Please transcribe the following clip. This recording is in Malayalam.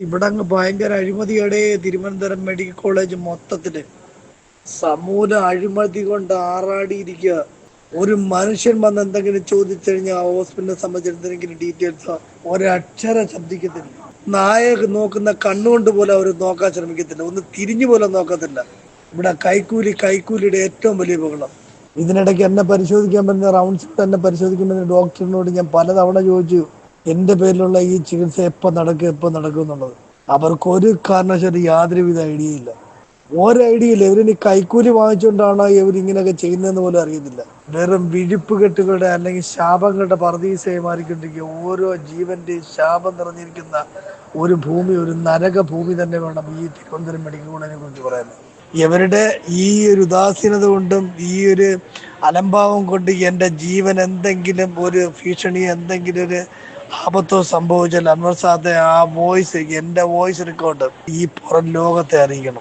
ഇവിടെ അങ്ങ് ഭയങ്കര അഴിമതിയുടെ. തിരുവനന്തപുരം മെഡിക്കൽ കോളേജ് മൊത്തത്തിൽ. സമൂല അഴിമതി കൊണ്ട് ആറാടിയിരിക്കുക ഒരു മനുഷ്യൻ വന്ന് എന്തെങ്കിലും ചോദിച്ചു കഴിഞ്ഞാൽ ഹോസ്പിറ്റലിനെ സംബന്ധിച്ച് എന്തെങ്കിലും ഡീറ്റെയിൽസ് ഒരക്ഷരം ശബ്ദിക്കത്തില്ല നായ നോക്കുന്ന കണ്ണുകൊണ്ട് പോലെ അവർ നോക്കാൻ ശ്രമിക്കത്തില്ല. ഒന്ന് തിരിഞ്ഞു പോലും നോക്കത്തില്ല. ഇവിടെ കൈക്കൂലി കൈക്കൂലിയുടെ ഏറ്റവും വലിയ ബഹളം. ഇതിനിടയ്ക്ക് എന്നെ പരിശോധിക്കാൻ പറ്റുന്ന റൗണ്ട്സ് എന്നെ പരിശോധിക്കാൻ പറ്റുന്ന ഡോക്ടറിനോട് ഞാൻ പലതവണ ചോദിച്ചു. എന്റെ പേരിലുള്ള ഈ ചികിത്സ എപ്പോൾ നടക്കും എപ്പോൾ നടക്കും എന്നുള്ളത്. അവർക്ക് ഒരു കാരണവശാലും യാതൊരുവിധ ഐഡിയ ഇല്ല. ഒരു ഐഡിയ ഇല്ല. ഇവരിനി കൈക്കൂലി വാങ്ങിച്ചുകൊണ്ടാണ് ഇവർ ഇങ്ങനെയൊക്കെ ചെയ്യുന്നതെന്ന് പോലും അറിയുന്നില്ല വെറും വിഴിപ്പ് കെട്ടുകളുടെ അല്ലെങ്കിൽ ശാപങ്ങളുടെ പറദീസയെ മാറിക്കൊണ്ടിരിക്കുക ഓരോ ജീവന്റെയും ശാപം നിറഞ്ഞിരിക്കുന്ന ഒരു ഭൂമി ഒരു നരക ഭൂമി തന്നെ വേണം ഈ തിരുവനന്തപുരം മെഡിക്കൽ കോളേജിനെ കുറിച്ച് പറയാൻ. ഇവരുടെ ഈ ഒരു ഉദാസീനത കൊണ്ടും ഈ ഒരു അലംഭാവം കൊണ്ട് എന്റെ ജീവൻ എന്തെങ്കിലും ഒരു ഭീഷണി എന്തെങ്കിലും ഒരു ആപത്തോ സംഭവിച്ചാൽ അൻവർ സാദെ ആ വോയിസ് എന്റെ വോയിസ് റെക്കോർഡ് ഈ പുറം ലോകത്തെ അറിയിക്കണം.